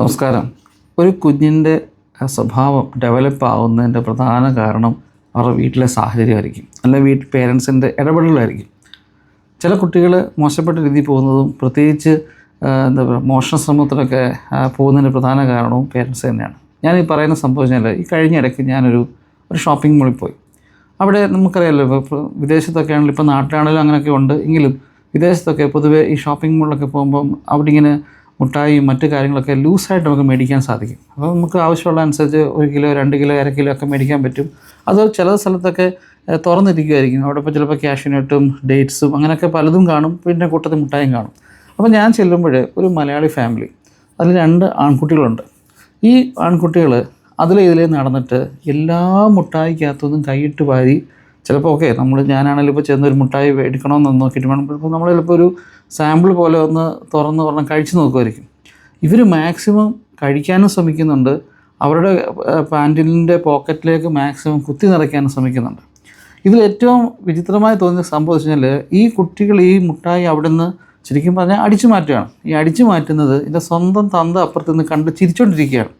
നമസ്കാരം. ഒരു കുഞ്ഞിന്റെ സ്വഭാവം ഡെവലപ്പ് ആവുന്നതിന്റെ പ്രധാന കാരണം അവരുടെ വീട്ടിലെ സാഹചര്യമായിരിക്കും. അല്ലെങ്കിൽ വീട്ടിൽ പേരൻസിന്റെ ഇടപെടലായിരിക്കും ചില കുട്ടികൾ മോശപ്പെട്ട രീതിയിൽ പോകുന്നതും പ്രത്യേകിച്ച് എന്താ പറയുക മോഷണ ശ്രമത്തിലൊക്കെ പോകുന്നതിന്റെ പ്രധാന കാരണവും പേരൻസ് തന്നെയാണ്. ഞാൻ ഈ പറയുന്ന സംഭവം ഞാൻ ഈ കഴിഞ്ഞ ഇടയ്ക്ക് ഞാനൊരു ഒരു ഷോപ്പിംഗ് മോളിൽ പോയി. അവിടെ നമുക്കറിയാമല്ലോ ഇപ്പോൾ വിദേശത്തൊക്കെ ആണെങ്കിലും ഇപ്പോൾ നാട്ടിലാണെങ്കിലും അങ്ങനെയൊക്കെ ഉണ്ട്. എങ്കിലും വിദേശത്തൊക്കെ പൊതുവേ ഈ ഷോപ്പിംഗ് മാളിലൊക്കെ പോകുമ്പം അവിടെ ഇങ്ങനെ മുട്ടായും മറ്റു കാര്യങ്ങളൊക്കെ ലൂസായിട്ട് നമുക്ക് മേടിക്കാൻ സാധിക്കും. അപ്പോൾ നമുക്ക് ആവശ്യമുള്ള അനുസരിച്ച് ഒരു കിലോ രണ്ട് കിലോ അര കിലോ ഒക്കെ മേടിക്കാൻ പറ്റും. അത് ചില സ്ഥലത്തൊക്കെ തുറന്നിരിക്കുമായിരിക്കും അവിടെ ഇപ്പോൾ ചിലപ്പോൾ ക്യാഷ്യൂനട്ടും ഡേറ്റ്സും അങ്ങനെയൊക്കെ പലതും കാണും. പിന്നെ കൂട്ടത്തിൽ മുട്ടായും കാണും. അപ്പോൾ ഞാൻ ചെല്ലുമ്പോൾ ഒരു മലയാളി ഫാമിലി അതിൽ രണ്ട് ആൺകുട്ടികളുണ്ട്. ഈ ആൺകുട്ടികൾ അതിലെ ഇതിലേ നടന്നിട്ട് എല്ലാ മുട്ടായിക്കകത്തുനിന്നും കൈയിട്ട് വാരി ചിലപ്പോൾ ഓക്കെ നമ്മൾ ഞാനാണെങ്കിലും ഇപ്പോൾ ചെന്ന് ഒരു മുട്ടായി മേടിക്കണമെന്ന് നോക്കിയിട്ട് വേണം. ഇപ്പോൾ നമ്മൾ ചിലപ്പോൾ ഒരു സാമ്പിൾ പോലെ ഒന്ന് തുറന്ന് പറഞ്ഞാൽ കഴിച്ച് നോക്കുമായിരിക്കും ഇവർ മാക്സിമം കഴിക്കാനും ശ്രമിക്കുന്നുണ്ട്. അവരുടെ പാന്റിലിന്റെ പോക്കറ്റിലേക്ക് മാക്സിമം കുത്തി നിറയ്ക്കാനും ശ്രമിക്കുന്നുണ്ട്. ഇതിൽ ഏറ്റവും വിചിത്രമായി തോന്നിയ സംഭവം വെച്ച് കഴിഞ്ഞാൽ ഈ കുട്ടികൾ ഈ മുട്ടായി അവിടെ നിന്ന് ശരിക്കും പറഞ്ഞാൽ അടിച്ചു മാറ്റുകയാണ്. ഈ അടിച്ചു മാറ്റുന്നത് ഇതിന്റെ സ്വന്തം തന്ത അപ്പുറത്ത് നിന്ന് കണ്ട് ചിരിച്ചുകൊണ്ടിരിക്കുകയാണ്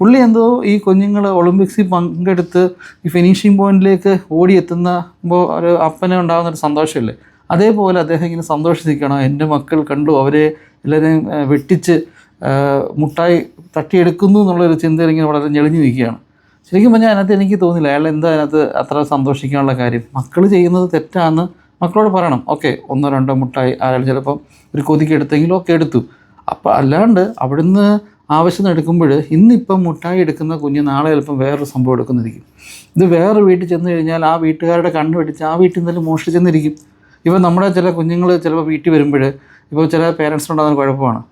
പുള്ളി എന്തോ ഈ കുഞ്ഞുങ്ങൾ ഒളിമ്പിക്സിൽ പങ്കെടുത്ത് ഈ ഫിനിഷിംഗ് പോയിന്റിലേക്ക് ഓടിയെത്തുമ്പോൾ ഒരു അപ്പനെ ഉണ്ടാകുന്ന ഒരു സന്തോഷമില്ലേ? അതേപോലെ അദ്ദേഹം ഇങ്ങനെ സന്തോഷിച്ചിരിക്കണം എന്റെ മക്കൾ കണ്ടു അവരെ എല്ലാവരെയും വെട്ടിച്ച് മുട്ടായി തട്ടിയെടുക്കുന്നു എന്നുള്ളൊരു ചിന്തയിൽ ഇങ്ങനെ വളരെ ഞെളിഞ്ഞു നിൽക്കുകയാണ്. ശരിക്കും പറഞ്ഞാൽ അതിനകത്ത് എനിക്ക് തോന്നില്ല അയാൾ എന്താ അതിനകത്ത് അത്ര സന്തോഷിക്കാനുള്ള കാര്യം. മക്കൾ ചെയ്യുന്നത് തെറ്റാന്ന് മക്കളോട് പറയണം. ഓക്കെ ഒന്നോ രണ്ടോ മുട്ടായി അയാൾ ചിലപ്പം ഒരു കൊതിക്ക് എടുത്തെങ്കിലും ഒക്കെ എടുത്തു. അപ്പോൾ അല്ലാണ്ട് അവിടുന്ന് ആവശ്യം എടുക്കുമ്പോൾ ഇന്നിപ്പം മുട്ടായി എടുക്കുന്ന കുഞ്ഞ് നാളെ ചിലപ്പം വേറൊരു സംഭവം എടുക്കുന്നിരിക്കും. ഇത് വേറെ വീട്ടിൽ ചെന്ന് കഴിഞ്ഞാൽ ആ വീട്ടുകാരുടെ കണ്ണ് പിടിച്ച് ആ വീട്ടിൽ നിന്ന് മോഷ്ടിച്ചെന്നിരിക്കും ഇപ്പോൾ നമ്മുടെ ചില കുഞ്ഞുങ്ങൾ ചിലപ്പോൾ വീട്ടിൽ വരുമ്പോൾ ഇപ്പോൾ ചില പേരൻസിനുണ്ടാകുന്ന കുഴപ്പമാണ്.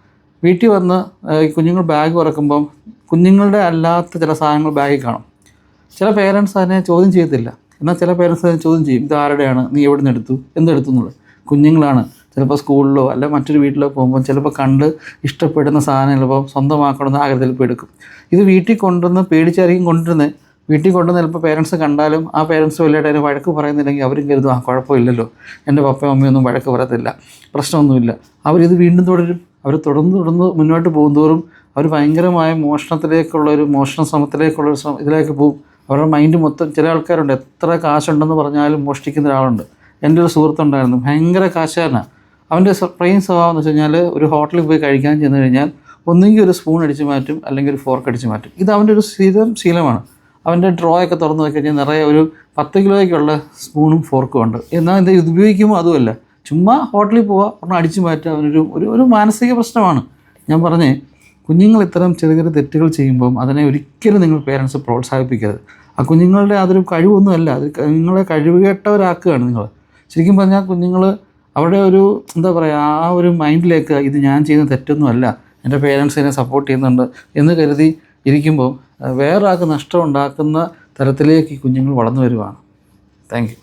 വീട്ടിൽ വന്ന് കുഞ്ഞുങ്ങൾ ബാഗ് തുറക്കുമ്പം കുഞ്ഞുങ്ങളുടെ അല്ലാത്ത ചില സാധനങ്ങൾ ബാഗിൽ കാണും. ചില പേരൻസ് അതിനെ ചോദ്യം ചെയ്യത്തില്ല. എന്നാൽ ചില പേരൻസ് അതിനെ ചോദ്യം ചെയ്യും ഇത് ആരുടെയാണ്? നീ എവിടെ നിന്ന് എടുത്തു? എന്തെടുത്തു? എന്നുള്ളത്. കുഞ്ഞുങ്ങളാണ്. ചിലപ്പോൾ സ്കൂളിലോ അല്ല മറ്റൊരു വീട്ടിലോ പോകുമ്പോൾ ചിലപ്പോൾ കണ്ട് ഇഷ്ടപ്പെടുന്ന സാധനം ചിലപ്പോൾ സ്വന്തമാക്കണമെന്ന് ആഗ്രഹത്തിൽ ഇപ്പോൾ എടുക്കും. ഇത് വീട്ടിൽ കൊണ്ടുവന്ന് പേടിച്ചായിരിക്കും കൊണ്ടുവരുന്നത്. വീട്ടിൽ കൊണ്ടുവന്ന് ചിലപ്പോൾ പേരൻസ് കണ്ടാലും ആ പേരൻസ് വലിയായിട്ട് അതിന് വഴക്ക് പറയുന്നില്ലെങ്കിൽ അവരും കരുതും ആ കുഴപ്പമില്ലല്ലോ. എന്റെ പപ്പയും അമ്മയൊന്നും വഴക്ക് പറയത്തില്ല. പ്രശ്നമൊന്നുമില്ല. അവരിത് വീണ്ടും തുടരും. അവർ തുടർന്ന് തുടർന്ന് മുന്നോട്ട് പോകുന്തോറും അവർ ഭയങ്കരമായ മോഷണത്തിലേക്കുള്ള ഒരു മോഷണ ശ്രമത്തിലേക്കുള്ള ഒരു ശ്രമം ഇതിലേക്ക് പോകും. അവരുടെ മൈൻഡ് മൊത്തം ചില ആൾക്കാരുണ്ട്. എത്ര കാശുണ്ടെന്ന് പറഞ്ഞാലും മോഷ്ടിക്കുന്ന ഒരാളുണ്ട്. എന്റെ ഒരു സുഹൃത്തുണ്ടായിരുന്നു. ഭയങ്കര കാശുകാരനാണ് അവന്റെ പ്രൈം സ്വഭാവം എന്ന് വെച്ച് കഴിഞ്ഞാൽ ഒരു ഹോട്ടലിൽ പോയി കഴിക്കാൻ ചെന്ന് കഴിഞ്ഞാൽ ഒന്നുകിൽ ഒരു സ്പൂൺ അടിച്ച് മാറ്റും അല്ലെങ്കിൽ ഒരു ഫോർക്ക് അടിച്ച് മാറ്റും. ഇത് അവന്റെ ഒരു സ്ഥിരം ശീലമാണ്. അവന്റെ ഡ്രോയൊക്കെ തുറന്ന് നോക്കി കഴിഞ്ഞാൽ നിറയെ ഒരു പത്ത് കിലോയ്ക്കുള്ള സ്പൂണും ഫോർക്കും ഉണ്ട്. എന്നാൽ ഇത് ഉപയോഗിക്കുമ്പോൾ അതുമല്ല. ചുമ്മാ ഹോട്ടലിൽ പോവുക ഒരെണ്ണം അടിച്ചു മാറ്റുക അവനൊരു ഒരു ഒരു മാനസിക പ്രശ്നമാണ്. ഞാൻ പറഞ്ഞേ കുഞ്ഞുങ്ങൾ ഇത്തരം ചെറിയ ചെറിയ തെറ്റുകൾ ചെയ്യുമ്പോൾ അതിനെ ഒരിക്കലും നിങ്ങൾ പേരൻസ് പ്രോത്സാഹിപ്പിക്കരുത്. ആ കുഞ്ഞുങ്ങളുടെ അതൊരു കഴിവൊന്നുമല്ല. അത് നിങ്ങളെ കഴിവുകെട്ടവരാക്കുകയാണ് നിങ്ങൾ. ശരിക്കും പറഞ്ഞാൽ കുഞ്ഞുങ്ങൾ അവരുടെ ഒരു എന്താ പറയുക ആ ഒരു മൈൻഡിലേക്ക് ഇത് ഞാൻ ചെയ്യുന്ന തെറ്റൊന്നുമല്ല. എന്റെ പേരൻസ് എന്നെ സപ്പോർട്ട് ചെയ്യുന്നുണ്ട് എന്ന് കരുതി ഇരിക്കുമ്പോൾ വേറെ ആൾക്ക് നഷ്ടം ഉണ്ടാക്കുന്ന തരത്തിലേക്ക് ഈ കുഞ്ഞുങ്ങൾ വളർന്നു വരുവാണ്. താങ്ക്